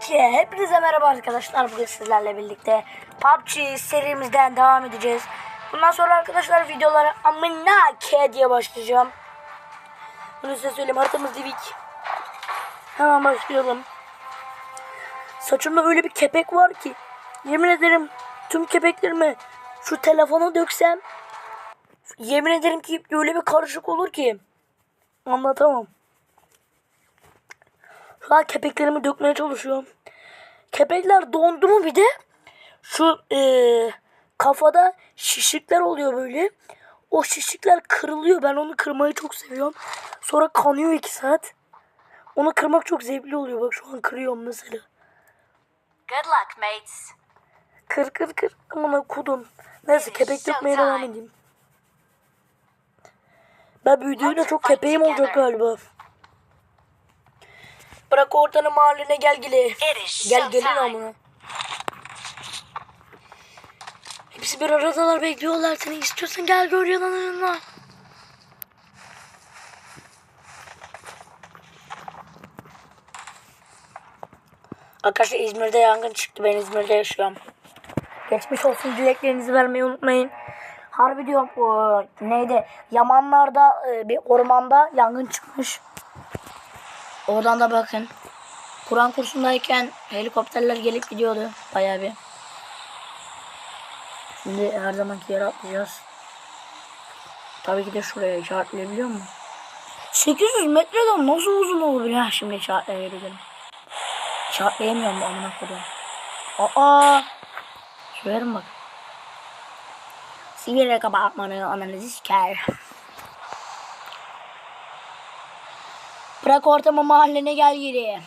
Ki. Hepinize merhaba arkadaşlar. Bugün sizlerle birlikte PUBG serimizden devam edeceğiz. Bundan sonra arkadaşlar videolara ki diye başlayacağım. Bunu size söyleyeyim. Haritamız Divik. Hemen başlayalım. Saçımda öyle bir kepek var ki. Yemin ederim tüm kepeklerimi şu telefona döksem yemin ederim ki öyle bir karışık olur ki. Anlatamam. Şu an kepeklerimi dökmeye çalışıyorum. Kepekler dondu mu bir de şu eee, kafada şişikler oluyor böyle. O şişikler kırılıyor. Ben onu kırmayı çok seviyorum. Sonra kanıyor iki saat. Onu kırmak çok zevkli oluyor. Bak şu an kırıyorum mesela. Good luck, mates. Kır kır kır. Aman kudum. Neyse kepek dökmeye devam edeyim. Ben büyüdüğümde çok kepeğim olacak galiba. Bırak ortanın mahalline gel gele. Gel gelin amına. Hepsi bir aradalar bekliyorlar seni. İstiyorsan gel gör yanlarına. Arkadaşlar İzmir'de yangın çıktı. Ben İzmir'de yaşıyorum. Geçmiş olsun dileklerinizi vermeyi unutmayın. Harbi diyorum neydi? Yamanlarda e, bir ormanda yangın çıkmış. Oradan da bakın. Kur'an kursundayken helikopterler gelip gidiyordu bayağı bir. Şimdi her zamanki yere atlayacağız. Tabii ki de şuraya işaretleyebiliyor musun? 800 metreden nasıl uzun olur ya şimdi işaretleyebilirim. İşaretleyemiyorum amına koyduğum. Aa! Şuraya bak. Sivil kapatmanı analizi siker. Bırak ortamı mahalline gel geri.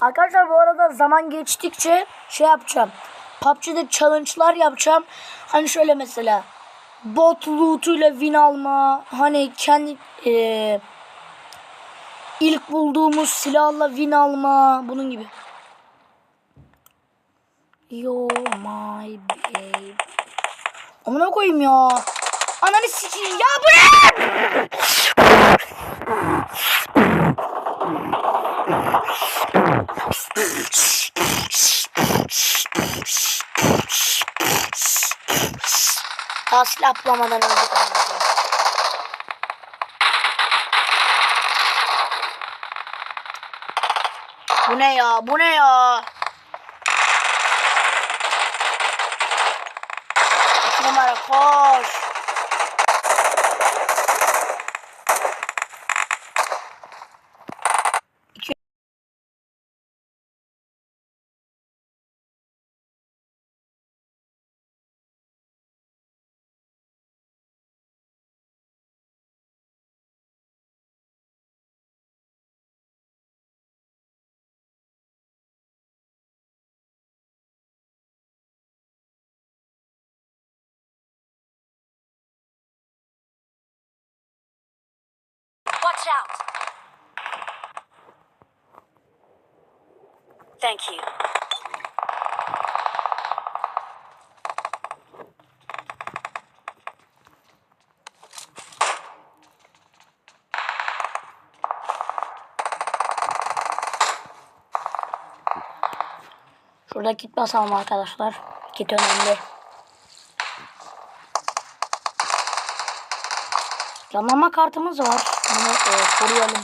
Arkadaşlar bu arada zaman geçtikçe şey yapacağım. PUBG'de challenge'lar yapacağım. Hani şöyle mesela bot loot'uyla win alma. Hani kendi eee, ilk bulduğumuz silahla win alma. Bunun gibi. Yo my baby. Amına koyayım ya. Ananı sikeyim ya bu? Daha silah bulamadan öldük. Bu ne ya? Bu ne ya? Numara koş. Watch out. Thank you. Şurada kit basalım arkadaşlar. Kit önemli. Canlanma kartımız var. Bunu e, koruyalım.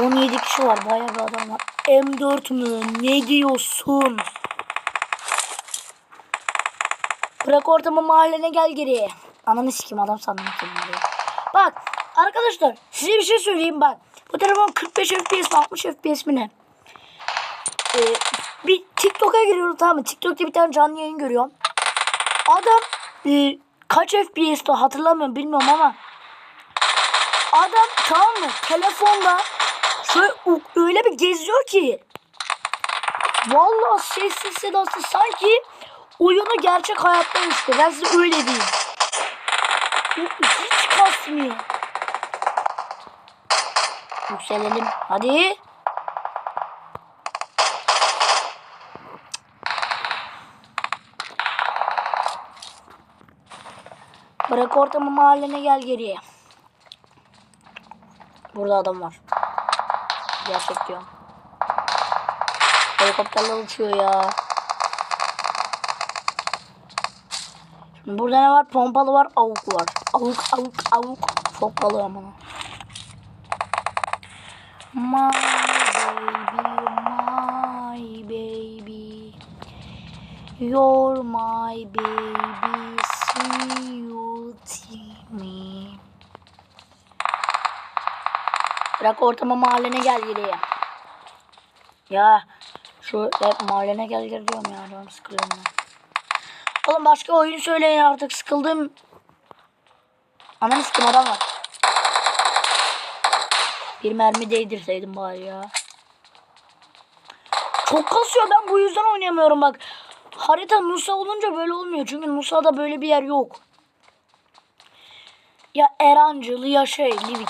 17 kişi var. Bayağı bir adam var. M4 mü? Ne diyorsun? Bırak ortamı mahalline gel geri. Ananı sikim adam sandım. Bak arkadaşlar size bir şey söyleyeyim bak. Bu telefon 45 FPS mi 60 FPS mi ne? Ee, bir TikTok'a giriyorum tamam mı? TikTok'ta bir tane canlı yayın görüyorum. Adam e, kaç FPS'te hatırlamıyorum bilmiyorum ama adam tamam mı? Telefonda şöyle öyle bir geziyor ki vallahi sessiz sedasız sanki oyunu gerçek hayatta işte. Ben size öyle diyeyim. Hiç kasmıyor. Yükselelim. Hadi. Bırak ortamı mahalline gel geriye. Burada adam var. Gerçek diyorum. Helikopterler uçuyor ya. Şimdi burada ne var? Pompalı var, avuk var. Avuk, avuk, avuk. Çok balığı ama. My baby, my baby. You're my baby, see you see me. Bırak ortama mahallene gel geriye. Ya şu hep mahallene gel geri diyorum ya. Canım sıkılıyorum ben. Oğlum başka oyun söyleyin artık sıkıldım. Ananı sikim adam var. Bir mermi değdirseydim bari ya. Çok kasıyor ben bu yüzden oynayamıyorum bak. Harita Nusa olunca böyle olmuyor. Çünkü Nusa'da böyle bir yer yok. Ya Erancılı ya şey Livik.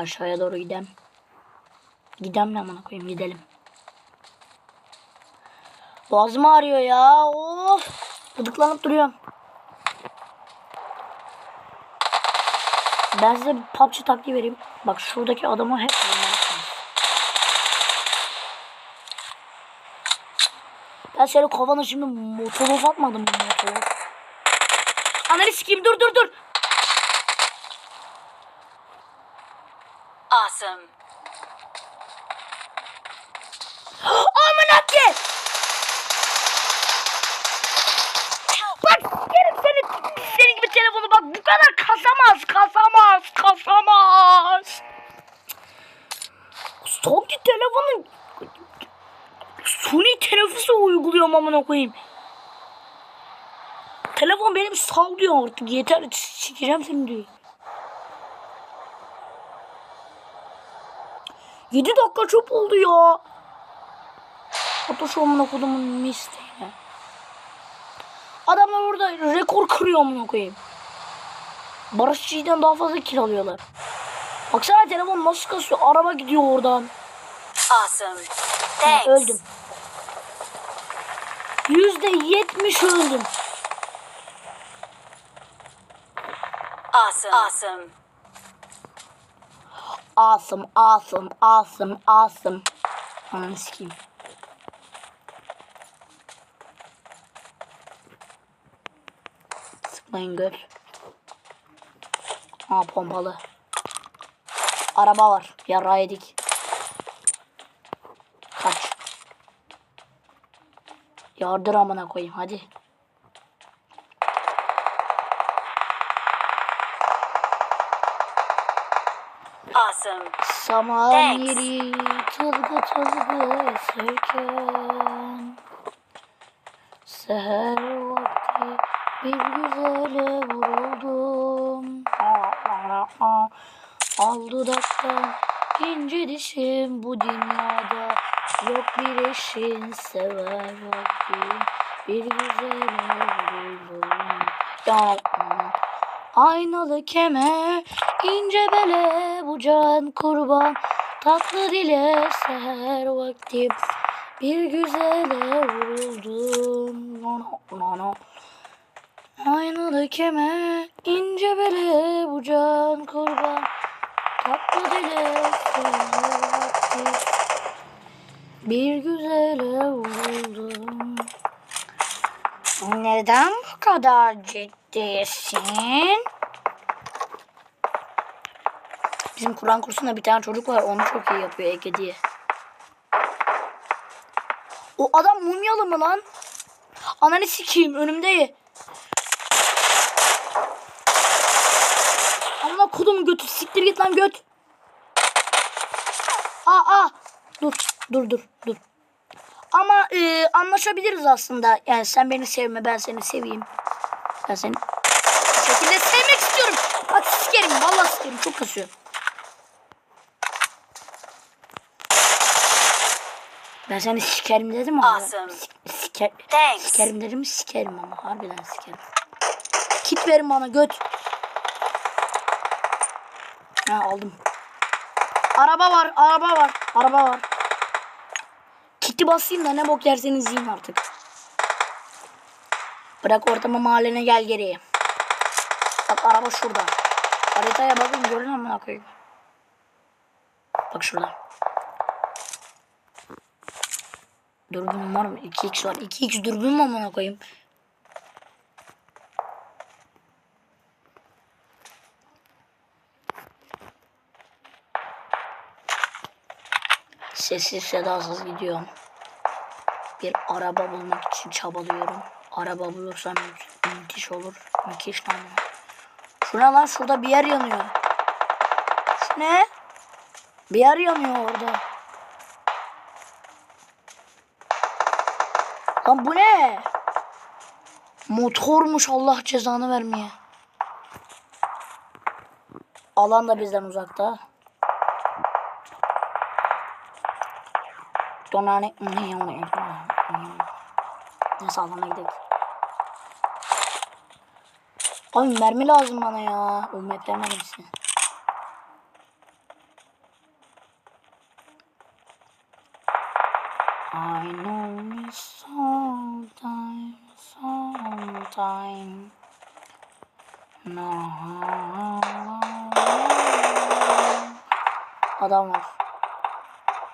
Aşağıya doğru gidelim. Gidelim ne amına koyayım gidelim. Boğazım ağrıyor ya. Of. Gıdıklanıp duruyorum. Ben size bir PUBG taktiği vereyim. Bak şuradaki adamı hep. Ben senin kafana şimdi motoru atmadım motoru. Ananı sikeyim dur dur dur. Awesome. Amına ki. Bak yerim seni senin gibi telefonu bak bu kadar kasamaz kasamaz kasamaz. Sanki telefonun suni teneffüsü uyguluyorum amına koyayım. Telefon benim sal diyor artık yeter sikeceğim seni diyor. 7 dakika çöp oldu ya. Photoshop'un okudumun misteğine. Adamlar burada rekor kırıyor amına koyayım. Barışçı'dan daha fazla kill alıyorlar. Baksana telefon nasıl kasıyor. Araba gidiyor oradan. Awesome. Thanks. Öldüm. Yüzde yetmiş öldüm. Awesome. Awesome. Awesome, awesome, awesome, awesome. Ananı sikeyim. Sıkmayın göt. Aa pompalı. Araba var. Yara yedik. Kaç. Yardır amına koyayım hadi. Awesome. Saman Thanks. yeri tılgı tılgı eserken Seher vakti bir güzele vuruldum Al dudaktan ince dişim bu dünyada Yok bir eşin sever vakti bir güzele vuruldum Aynalı kemer, ince bele, bu can kurban, tatlı dile seher vakti bir güzele vuruldum. No, no, no. Aynalı kemer, ince bele, bu can kurban, tatlı dile seher vakti bir güzele vuruldum. Neden bu kadar ciddisin? Bizim Kur'an kursunda bir tane çocuk var. Onu çok iyi yapıyor Ege diye. O adam mumyalı mı lan? Ananı sikeyim önümde. Allah kodumu götür. Siktir git lan göt. Aa aa. Dur dur dur dur. Ama e, anlaşabiliriz aslında. Yani sen beni sevme ben seni seveyim. Ben seni bu şekilde sevmek istiyorum. Bak sikerim vallahi sikerim çok kasıyor. Ben seni sikerim dedim ama. Awesome. Sik- siker, Thanks. sikerim dedim sikerim ama harbiden sikerim. Kit verin bana göt. Ha aldım. Araba var, araba var, araba var. Kiti basayım da ne bok yerseniz yiyin artık. Bırak ortamı mahallene gel geriye. Bak araba şurada. Haritaya bakın görün amına koyayım. Bak şurada. Dürbün var mı? 2x var. 2x dürbün mü amına koyayım? Sessiz sedasız gidiyorum. Bir araba bulmak için çabalıyorum. Araba bulursam mü- müthiş olur. Müthiş lan. Şu ne lan? Şurada bir yer yanıyor. Şu ne? Bir yer yanıyor orada. Lan bu ne? Motormuş Allah cezanı vermeye. Alan da bizden uzakta. Donane Neyse alana gidelim. Ay mermi lazım bana ya. UMP mermisi. I Adam var.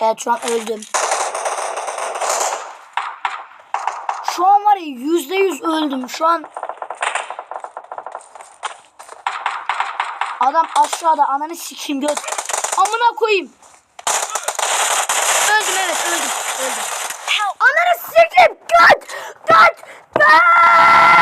Evet şu an öldüm. Şu an var ya yüzde yüz öldüm. Şu an adam aşağıda ananı sikeyim göz. Amına koyayım. Öldüm evet öldüm. Öldüm. Ananı sikeyim. Kaç. Kaç. Kaç.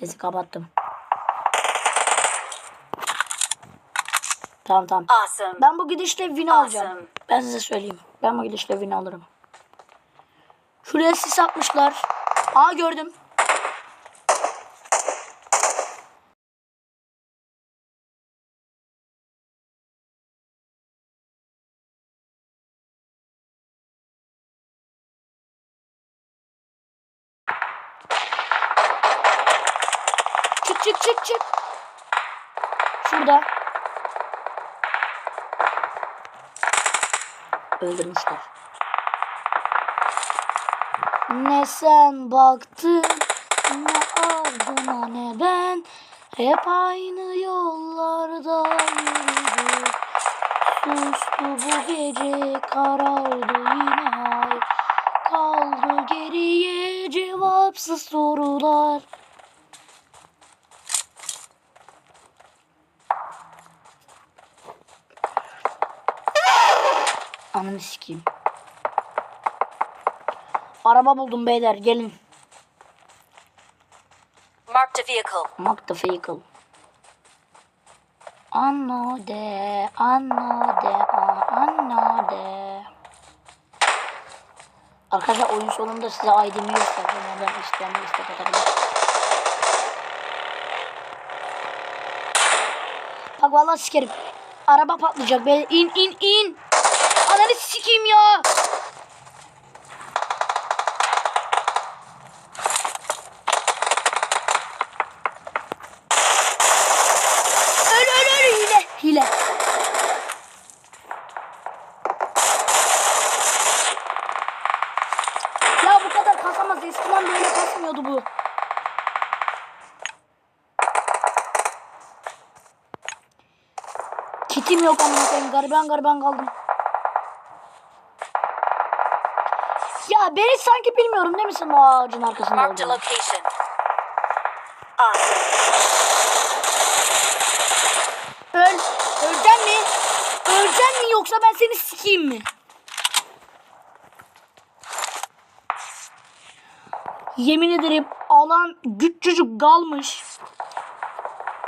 Sesi kapattım. Tamam tamam. Awesome. Ben bu gidişle win alacağım. Awesome. Ben size söyleyeyim. Ben bu gidişle win alırım. Şuraya sis atmışlar. Aa gördüm. Öldürmüşler. Ne sen baktın ne ardına ne ben. Hep aynı yollarda yürüdük. Sustu bu gece karardı yine ay. Kaldı geriye cevapsız sorular Ananı sikeyim. Araba buldum beyler gelin. Marked a vehicle. Mark the vehicle. Anode, anode, anode. Arkadaşlar oyun sonunda size ID'mi göstereceğim. Oradan isteyen bir istek atabilir. Bak vallahi sikerim. Araba patlayacak. Be. İn in in. Sikeyim ya. Öl öl öl hile. Hile. Ya bu kadar kasamaz. Eskiden böyle kasmıyordu bu. Kitim yok amına koyayım. Gariban gariban kaldım. Ya beni sanki bilmiyorum değil misin o ağacın arkasında Marked a olduğunu? location. Awesome. Öl. Öleceksin mi? Öleceksin mi yoksa ben seni sikeyim mi? Yemin ederim alan küçücük kalmış.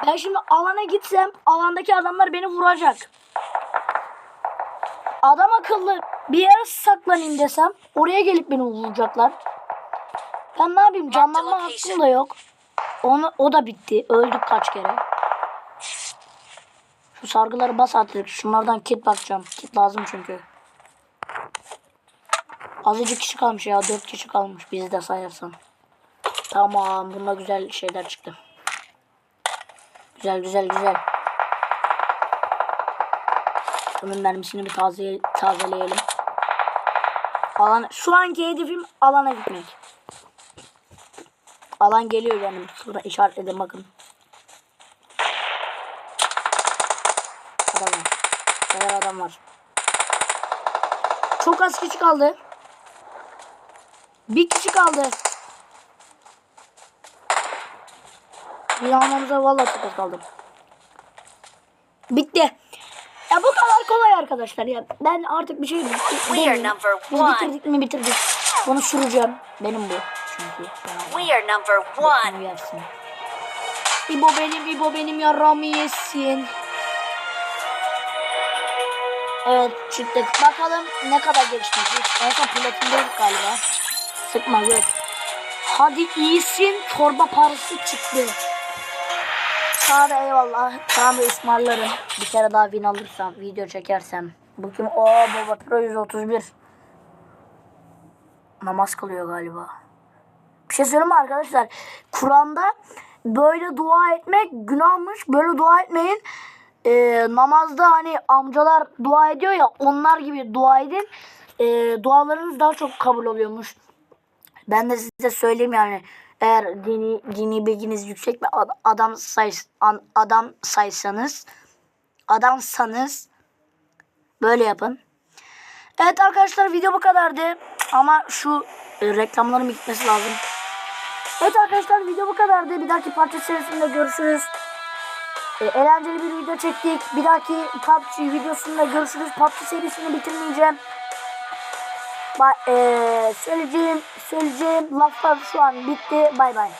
Ben şimdi alana gitsem alandaki adamlar beni vuracak. Adam akıllı bir yere saklanayım desem oraya gelip beni vuracaklar. Ben ne yapayım canlanma hakkım da yok. Onu, o da bitti. Öldük kaç kere. Şu sargıları bas artık. Şunlardan kit bakacağım. Kit lazım çünkü. Azıcık kişi kalmış ya. Dört kişi kalmış. Bizi de sayarsan. Tamam. Bunda güzel şeyler çıktı. Güzel güzel güzel. Bunun mermisini bir taze, tazeleyelim. Alan, şu anki hedefim alana gitmek. Alan geliyor yani. Şurada işaretledim bakın. Adam var. Adam var. Çok az kişi kaldı. Bir kişi kaldı. Bir almamıza vallahi çok az kaldı. Bitti. Ya bu kadar kolay arkadaşlar ya. Ben artık bir şey number Biz bitirdik mi bitirdik. Bunu süreceğim. Benim bu. Çünkü We are number one. yersin. İbo benim, İbo benim yaramı yesin. Evet çıktık. Bakalım ne kadar gelişmişiz. En son platindeydik galiba. Sıkma yok. Hadi iyisin. Torba parası çıktı. Da eyvallah. Da ısmarlarım. Bir kere daha win alırsam, video çekersem. Bu kim? Oo baba Pro 131. Namaz kılıyor galiba. Bir şey söyleyeyim mi arkadaşlar? Kur'an'da böyle dua etmek günahmış. Böyle dua etmeyin. Ee, namazda hani amcalar dua ediyor ya onlar gibi dua edin. Ee, dualarınız daha çok kabul oluyormuş. Ben de size söyleyeyim yani eğer dini dini bilginiz yüksek ve ad- adam say an- adam saysanız adamsanız böyle yapın. Evet arkadaşlar video bu kadardı ama şu e, reklamların bitmesi lazım. Evet arkadaşlar video bu kadardı. Bir dahaki parça serisinde görüşürüz. E, eğlenceli bir video çektik. Bir dahaki PUBG videosunda görüşürüz. PUBG serisini bitirmeyeceğim. Ba e, söyleyeceğim, söyleyeceğim laflar şu an bitti. Bay bay.